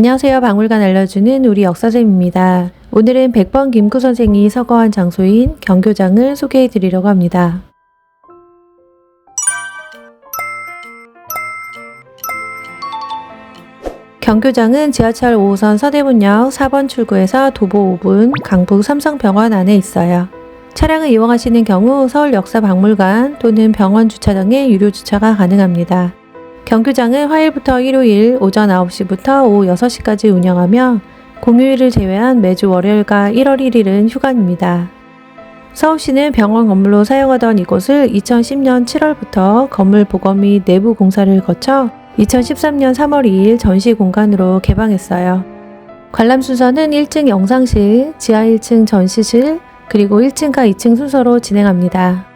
안녕하세요. 박물관 알려주는 우리 역사쌤입니다. 오늘은 100번 김구 선생이 서거한 장소인 경교장을 소개해 드리려고 합니다. 경교장은 지하철 5호선 서대문역 4번 출구에서 도보 5분 강북 삼성병원 안에 있어요. 차량을 이용하시는 경우 서울역사박물관 또는 병원 주차장에 유료 주차가 가능합니다. 경교장은 화요일부터 일요일 오전 9시부터 오후 6시까지 운영하며 공휴일을 제외한 매주 월요일과 1월 1일은 휴관입니다. 서울시는 병원 건물로 사용하던 이곳을 2010년 7월부터 건물 복원 및 내부 공사를 거쳐 2013년 3월 2일 전시 공간으로 개방했어요. 관람 순서는 1층 영상실, 지하 1층 전시실, 그리고 1층과 2층 순서로 진행합니다.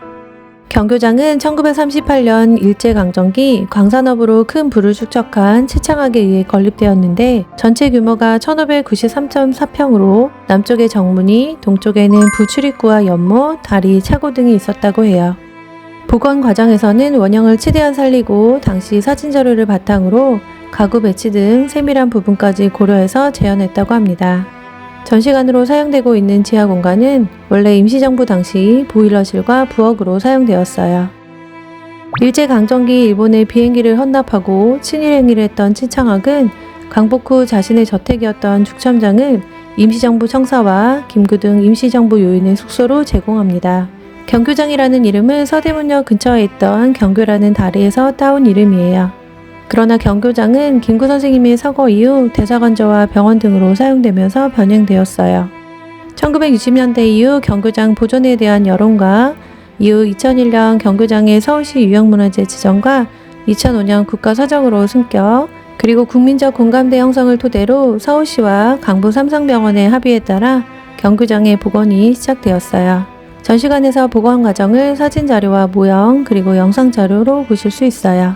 경교장은 1938년 일제강점기 광산업으로 큰 부를 축적한 채창학에 의해 건립되었는데 전체 규모가 1593.4평으로 남쪽에 정문이, 동쪽에는 부출입구와 연못, 다리, 차고 등이 있었다고 해요. 복원 과정에서는 원형을 최대한 살리고 당시 사진 자료를 바탕으로 가구 배치 등 세밀한 부분까지 고려해서 재현했다고 합니다. 전시관으로 사용되고 있는 지하 공간은 원래 임시정부 당시 보일러실과 부엌으로 사용되었어요. 일제강점기 일본의 비행기를 헌납하고 친일 행위를 했던 친창학은 광복 후 자신의 저택이었던 죽천장을 임시정부 청사와 김구 등 임시정부 요인의 숙소로 제공합니다. 경교장이라는 이름은 서대문역 근처에 있던 경교라는 다리에서 따온 이름이에요. 그러나 경교장은 김구 선생님의 서거 이후 대사관저와 병원 등으로 사용되면서 변형되었어요. 1960년대 이후 경교장 보존에 대한 여론과 이후 2001년 경교장의 서울시 유형문화재 지정과 2005년 국가사정으로 승격, 그리고 국민적 공감대 형성을 토대로 서울시와 강북 삼성병원의 합의에 따라 경교장의 복원이 시작되었어요. 전시관에서 복원 과정을 사진 자료와 모형 그리고 영상 자료로 보실 수 있어요.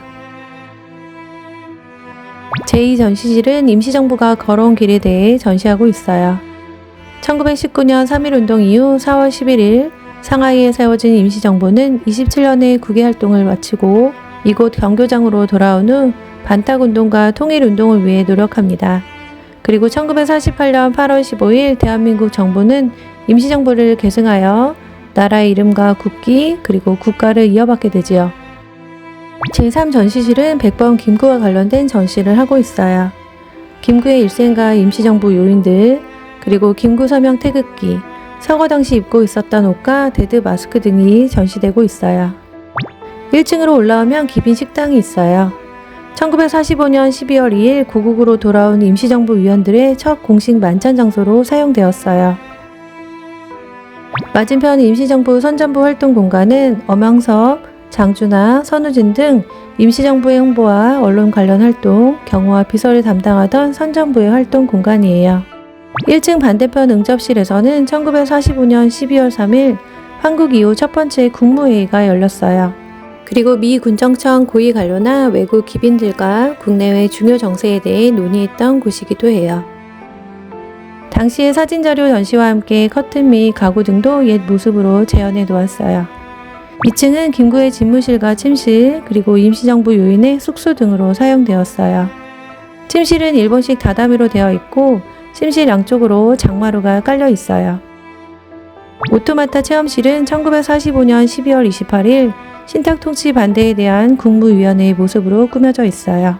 제2전시실은 임시정부가 걸어온 길에 대해 전시하고 있어요. 1919년 3.1운동 이후 4월 11일 상하이에 세워진 임시정부는 27년의 국외 활동을 마치고 이곳 경교장으로 돌아온 후 반탁운동과 통일운동을 위해 노력합니다. 그리고 1948년 8월 15일 대한민국 정부는 임시정부를 계승하여 나라의 이름과 국기 그리고 국가를 이어받게 되지요. 제3전시실은 100번 김구와 관련된 전시를 하고 있어요. 김구의 일생과 임시정부 요인들, 그리고 김구 서명 태극기, 서거 당시 입고 있었던 옷과 데드 마스크 등이 전시되고 있어요. 1층으로 올라오면 기빈 식당이 있어요. 1945년 12월 2일 고국으로 돌아온 임시정부 위원들의 첫 공식 만찬 장소로 사용되었어요. 맞은편 임시정부 선전부 활동 공간은 엄영섭, 장준하, 선우진 등 임시정부의 홍보와 언론 관련 활동, 경호와 비서를 담당하던 선전부의 활동 공간이에요. 1층 반대편 응접실에서는 1945년 12월 3일 한국 이후 첫 번째 국무회의가 열렸어요. 그리고 미 군정청 고위 관료나 외국 기빈들과 국내외 중요 정세에 대해 논의했던 곳이기도 해요. 당시의 사진 자료 전시와 함께 커튼 및 가구 등도 옛 모습으로 재현해 놓았어요. 2층은 김구의 집무실과 침실, 그리고 임시정부 요인의 숙소 등으로 사용되었어요. 침실은 일본식 다다미로 되어 있고, 침실 양쪽으로 장마루가 깔려 있어요. 오토마타 체험실은 1945년 12월 28일 신탁 통치 반대에 대한 국무위원회의 모습으로 꾸며져 있어요.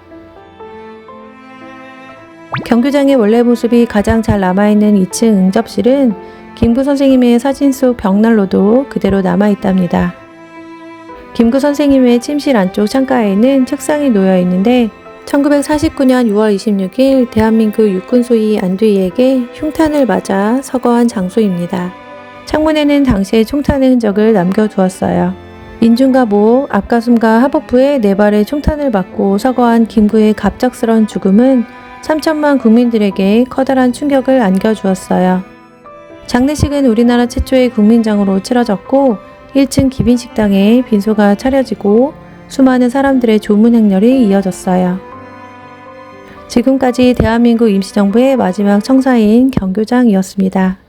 경교장의 원래 모습이 가장 잘 남아있는 2층 응접실은 김구 선생님의 사진 속 벽난로도 그대로 남아있답니다. 김구 선생님의 침실 안쪽 창가에는 책상이 놓여 있는데 1949년 6월 26일 대한민국 육군 소위 안두희에게 흉탄을 맞아 서거한 장소입니다. 창문에는 당시의 총탄의 흔적을 남겨두었어요. 인중과 목, 앞가슴과 하복부에 네 발의 총탄을 맞고 서거한 김구의 갑작스런 죽음은 3천만 국민들에게 커다란 충격을 안겨주었어요. 장례식은 우리나라 최초의 국민장으로 치러졌고 1층 기빈식당에 빈소가 차려지고 수많은 사람들의 조문 행렬이 이어졌어요. 지금까지 대한민국 임시정부의 마지막 청사인 경교장이었습니다.